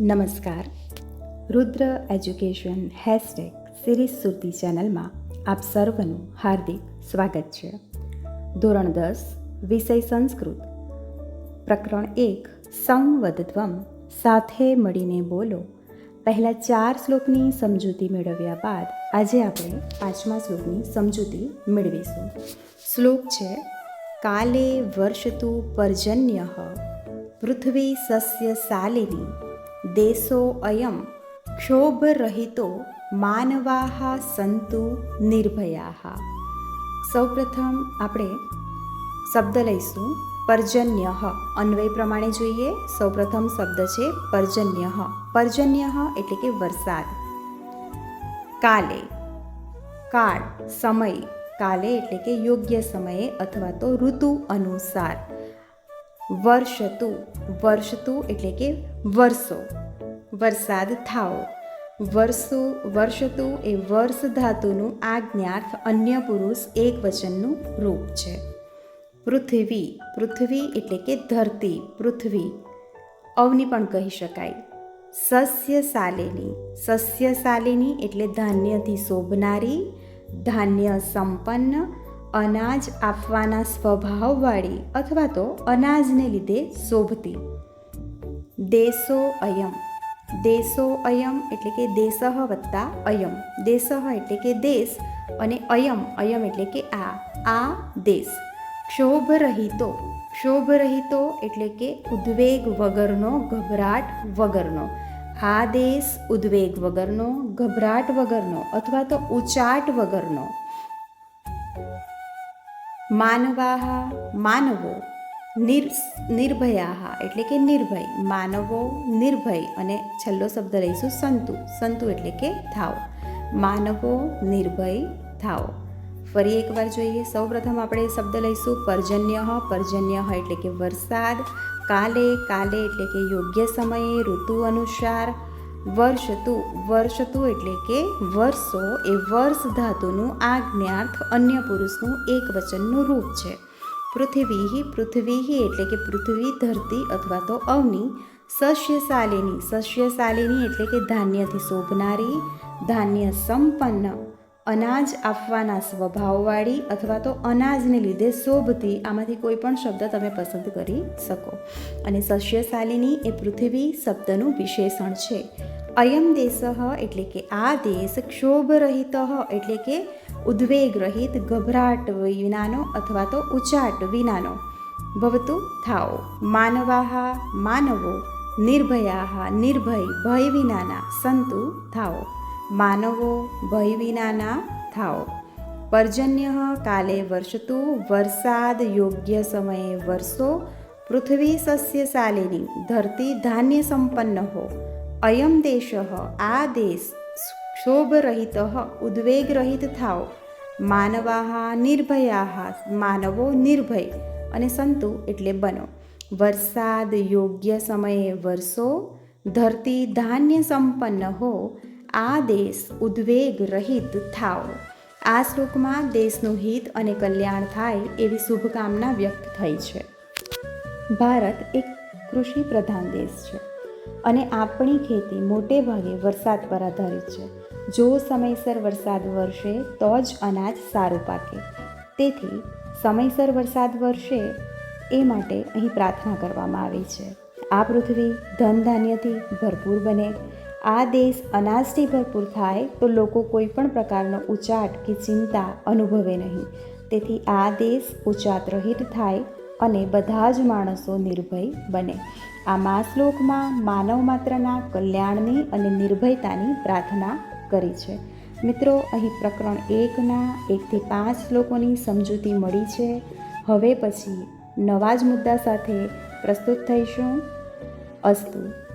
નમસ્કાર. Rudra education hashtag series Surti ચેનલમાં આપ સર્વનું હાર્દિક સ્વાગત છે. ધોરણ દસ, વિષય સંસ્કૃત. પ્રકરણ એક સંવદત્વમ સાથે મળીને બોલો. પહેલાં ચાર શ્લોકની સમજૂતી મેળવ્યા બાદ આજે આપણે પાંચમા શ્લોકની સમજૂતી મેળવીશું. શ્લોક છે, કાલે વર્ષતું પર્જન્ય પૃથ્વી સસ્ય શાલિની દેશો અયમ ક્ષોભરહિતો માનવા સંતુ નિર્ભયા સૌપ્રથમ આપણે શબ્દ લઈશું પર્જન્ય અન્વય પ્રમાણે જોઈએ સૌપ્રથમ શબ્દ છે પર્જન્ય પર્જન્ય એટલે કે વરસાદ કાલે કાળ સમય કાલે એટલે કે યોગ્ય સમયે અથવા તો ઋતુ અનુસાર વર્ષતુ, વર્ષતું એટલે કે વર્ષો. વરસાદ થાઓ. વર્ષુ, વર્ષતું એ વર્ષ ધાતુનું આજ્ઞાર્થ અન્ય પુરુષ એક વચનનું રૂપ છે. પૃથ્વી પૃથ્વી એટલે કે ધરતી, પૃથ્વી. અવની પણ કહી શકાય. સસ્ય સાલેની. સસ્ય સાલેની એટલે ધાન્યથી શોભનારી ધાન્ય સંપન્ન અનાજ આપવાના સ્વભાવવાળી અથવા તો અનાજને લીધે શોભતી. દેશો અયમ. દેશો અયમ એટલે કે દેશહ વત્તા અયમ. દેશહ એટલે કે દેશ અને અયમ અયમ એટલે કે આ. આ દેશ. ક્ષોભરહિતો. ક્ષોભરહિતો એટલે કે ઉદ્વેગ વગરનો ગભરાટ વગરનો. આ દેશ ઉદ્વેગ વગરનો, ગભરાટ વગરનો અથવા તો ઉચાટ વગરનો. માનવાહ, માનવો નિર નિર્ભયા એટલે કે નિર્ભય. માનવો, નિર્ભય અને છેલ્લો શબ્દ લઈશું સંતુ. સંતુ એટલે કે થાવ માનવો, નિર્ભય થાવ ફરી એકવાર જોઈએ. સૌપ્રથમ આપણે શબ્દ લઈશું. પર્જન્ય પર્જન્ય એટલે કે વરસાદ. કાલે કાલે એટલે કે યોગ્ય સમયે ઋતુ અનુસાર. વર્ષતુ વર્ષતુ એટલે કે વર્ષો એ વર્ષ ધાતુનું આજ્ઞાર્થ અન્ય પુરુષનું એક વચનનું રૂપ છે. પૃથ્વી પૃથ્વી એટલે કે પૃથ્વી ધરતી અથવા તો અવની, સસ્યશાલિની સસ્યશાલિની એટલે કે ધાન્યથી શોભનારી, ધાન્ય સંપન્ન, અનાજ આપવાના સ્વભાવવાળી અથવા તો અનાજને લીધે શોભતી, આમાંથી કોઈ પણ શબ્દ તમે પસંદ કરી શકો. અને સસ્યશાલિની એ પૃથ્વી શબ્દનું વિશેષણ છે. અયમ દેશ એટલે કે આ દેશ ક્ષોભરહિત એટલે કે ઉદ્વેગ રહિત ગભરાટ વિનાનો અથવા તો ઉચાટ વિનાનો ભવતું થાઓ માનવાહા માનવો નિર્ભયાહા નિર્ભય ભય વિનાના સંતુ થાઓ માનવો ભય વિનાના થાઓ પર્જન્ય કાલે વર્ષતું વરસાદ યોગ્ય સમયે વરસો પૃથ્વી સસ્યશાલિની ધરતી ધાન્ય સંપન્ન હો અયમ દેશ આ દેશ ક્ષોભરહિત ઉદ્વેગરહિત થાવ માનવાહા નિર્ભયા માનવો નિર્ભય અને સંતુ એટલે બનો વરસાદ યોગ્ય સમયે વરસો ધરતી ધાન્ય સંપન્ન હો આ દેશ ઉદ્વેગ રહિત થાવ આ શ્લોકમાં દેશનું હિત અને કલ્યાણ થાય એવી શુભકામના વ્યક્ત થઈ છે ભારત એક કૃષિ પ્રધાન દેશ છે અને આપણી ખેતી મોટે ભાગે વરસાદ પર આધારિત છે. જો સમયસર વરસાદ વરસે, તો જ અનાજ સારું પાકે. તેથી, સમયસર વરસાદ વરસે એ માટે અહીં પ્રાર્થના કરવામાં આવી છે. આ પૃથ્વી ધન ધાન્યથી ભરપૂર બને. આ દેશ અનાજથી ભરપૂર થાય, તો લોકો કોઈ પણ પ્રકારનો ઉચાટ કે ચિંતા અનુભવે નહીં. તેથી આ દેશ ઉચાટ રહિત થાય અને બધા જ માણસો નિર્ભય બને. આ મા શ્લોકમાં માનવ માત્રના કલ્યાણની અને નિર્ભયતાની પ્રાર્થના કરી છે. મિત્રો, અહીં પ્રકરણ એકના એકથી પાંચ શ્લોકોની સમજૂતી મળી છે. હવે પછી નવા જ મુદ્દા સાથે પ્રસ્તુત થઈશું. અસ્તુ.